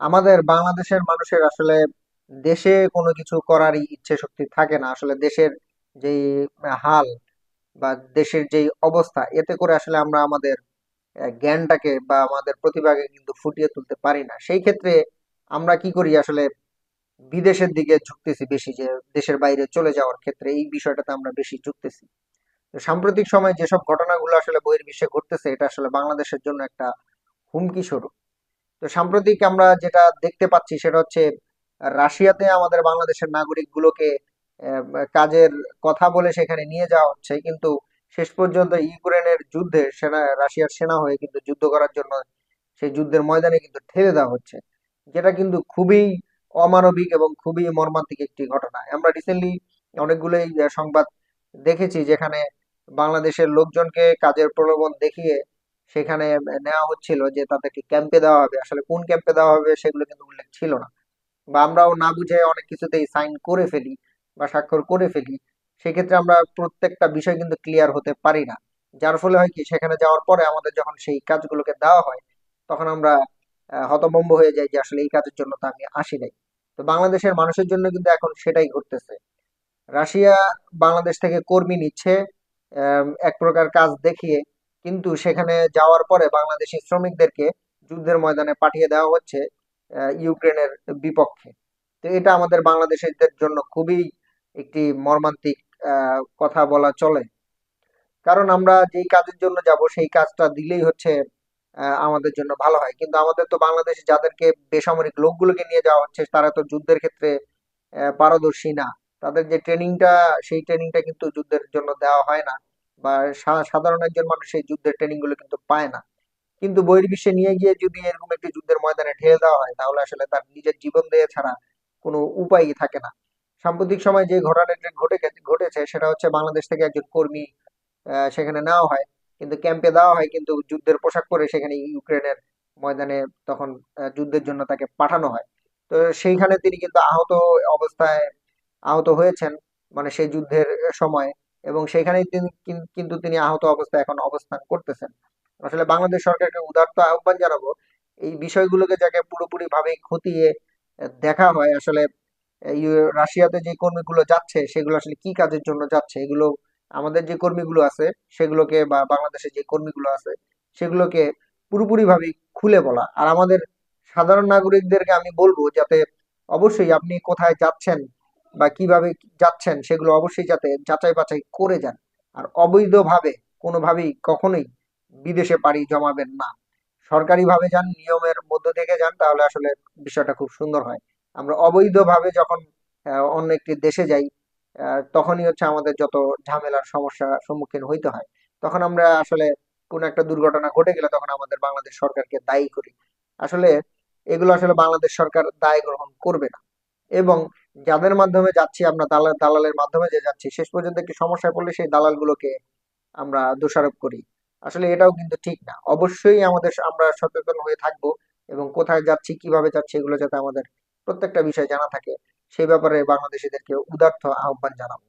আমাদের বাংলাদেশের মানুষের আসলে দেশে কোনো কিছু করারই ইচ্ছে শক্তি থাকে না। আসলে দেশের যেই হাল বা দেশের যে অবস্থা, এতে করে আসলে আমরা আমাদের জ্ঞানটাকে বা আমাদের প্রতিভাকে কিন্তু ফুটিয়ে তুলতে পারি না। সেই ক্ষেত্রে আমরা কি করি আসলে বিদেশের দিকে ঝুঁকতেছি বেশি, যে দেশের বাইরে চলে যাওয়ার ক্ষেত্রে এই বিষয়টাতে আমরা বেশি ঝুঁকতেছি। সাম্প্রতিক সময়ে যেসব ঘটনাগুলো আসলে বহির্বিশ্বে ঘটতেছে, এটা আসলে বাংলাদেশের জন্য একটা হুমকি স্বরূপ। তো সাম্প্রতিক আমরা যেটা দেখতে পাচ্ছি সেটা হচ্ছে, রাশিয়াতে আমাদের বাংলাদেশের নাগরিকগুলোকে কাজের কথা বলে সেখানে নিয়ে যাওয়া হচ্ছে। কিন্তু শেষ পর্যন্ত ইউক্রেনের যুদ্ধে সেনা, রাশিয়ার সেনা হয়ে কিন্তু যুদ্ধ করার জন্য সেই যুদ্ধের ময়দানে কিন্তু ঠেলে দেওয়া হচ্ছে। যেটা কিন্তু খুবই অমানবিক এবং খুবই মর্মান্তিক একটি ঘটনা। আমরা রিসেন্টলি অনেকগুলোই সংবাদ দেখেছি যেখানে বাংলাদেশের লোকজনকে কাজের প্রলোভন দেখিয়ে সেখানে নেওয়া হচ্ছিল যে তাদেরকে ক্যাম্পে দেওয়া হবে। আসলে কোন ক্যাম্পে দেওয়া হবে সেগুলো কিন্তু উল্লেখ ছিল না। বা আমরাও না বুঝে অনেক কিছুতেই সাইন করে ফেলি বা স্বাক্ষর করে ফেলি। সেক্ষেত্রে আমরা প্রত্যেকটা বিষয় কিন্তু ক্লিয়ার হতে পারি না। যার ফলে হয় কি, সেখানে যাওয়ার পরে আমাদের যখন সেই কাজগুলোকে দেওয়া হয়, তখন আমরা হতভম্ব হয়ে যাই যে আসলে এই কাজের জন্য তো আমি আসি নাই। তো বাংলাদেশের মানুষের জন্য কিন্তু এখন সেটাই ঘটতেছে। রাশিয়া বাংলাদেশ থেকে কর্মী নিচ্ছে এক প্রকার কাজ দেখিয়ে কিন্তু সেখানে যাওয়ার পরে বাংলাদেশি শ্রমিকদেরকে যুদ্ধের ময়দানে পাঠিয়ে দেওয়া হচ্ছে ইউক্রেনের বিপক্ষে। তো এটা আমাদের বাংলাদেশিদের জন্য খুবই একটি মর্মান্তিক কথা বলা চলে। কারণ আমরা যেই কাজের জন্য যাব, সেই কাজটা দিলেই হচ্ছে আমাদের জন্য ভালো হয়। কিন্তু আমাদের তো বাংলাদেশে যাদেরকে বেসামরিক লোকগুলোকে নিয়ে যাওয়া হচ্ছে, তারা তো যুদ্ধের ক্ষেত্রে পারদর্শী না। তাদের যে ট্রেনিংটা, সেই ট্রেনিংটা কিন্তু যুদ্ধের জন্য দেওয়া হয় না। বা সাধারণ একজন মানুষ সেই যুদ্ধের ট্রেনিংগুলো কিন্তু পায় না। কিন্তু বহির্বিশ্বে নিয়ে গিয়ে যদি এরকম একটি যুদ্ধের ময়দানে ঢেলে দেওয়া হয়, তাহলে আসলে তার নিজের জীবন দিয়ে ছাড়া কোনো উপায়ই থাকে না। সাম্প্রতিক সময় যে ঘটনাটি ঘটে ঘটেছে, সেটা হচ্ছে বাংলাদেশ থেকে একজন কর্মী সেখানে নেওয়া হয়। কিন্তু ক্যাম্পে দেওয়া হয়, কিন্তু যুদ্ধের পোশাক পরে সেখানে ইউক্রেনের ময়দানে তখন যুদ্ধের জন্য তাকে পাঠানো হয়। তো সেইখানে তিনি কিন্তু আহত অবস্থায় আহত হয়েছেন। মানে সেই যুদ্ধের সময় এবং সেখানেই তিনি কিন- কিন্তু তিনি আহত অবস্থায় এখন অবস্থান করতেছেন। আসলে বাংলাদেশ সরকারকে উদারত আহ্বান জানাব, এই বিষয়গুলোকে যাকে পুরোপুরি ভাবে খতিয়ে দেখা হয় আসলে রাশিয়াতে যে কর্মীগুলো যাচ্ছে, সেগুলো আসলে কি কাজের জন্য যাচ্ছে, এগুলো আমাদের যে কর্মীগুলো আছে, সেগুলোকে বা বাংলাদেশের যে কর্মীগুলো আছে, সেগুলোকে পুরোপুরি ভাবে খুলে বলা। আর আমাদের সাধারণ নাগরিকদেরকে আমি বলব যাতে অবশ্যই আপনি কোথায় যাচ্ছেন বা কীভাবে যাচ্ছেন সেগুলো অবশ্যই যাতে যাচাই বাছাই করে যান। আর অবৈধভাবে কোনোভাবেই কখনোই বিদেশে পাড়ি জমাবেন না। সরকারিভাবে যান, নিয়মের মধ্য থেকে যান, তাহলে আসলে বিষয়টা খুব সুন্দর হয়। আমরা অবৈধভাবে যখন অন্য একটি দেশে যাই তখনই হচ্ছে আমাদের যত ঝামেলার সমস্যা সম্মুখীন হইতে হয়। তখন আমরা আসলে কোনো একটা দুর্ঘটনা ঘটে গেলে তখন আমাদের বাংলাদেশ সরকারকে দায়ী করি। আসলে এগুলো আসলে বাংলাদেশ সরকার দায় গ্রহণ করবে না। এবং যাদের মাধ্যমে যাচ্ছি আমরা দালাল, দালালের মাধ্যমে যে যাচ্ছি, শেষ পর্যন্ত একটি সমস্যায় পড়লে সেই দালালগুলোকে আমরা দোষারোপ করি। আসলে এটাও কিন্তু ঠিক না। অবশ্যই আমাদের আমরা সচেতন হয়ে থাকব এবং কোথায় যাচ্ছি, কীভাবে যাচ্ছি, এগুলো যাতে আমাদের প্রত্যেকটা বিষয় জানা থাকে। সেই ব্যাপারে বাংলাদেশিদেরকে উদার্থ আহ্বান জানাব।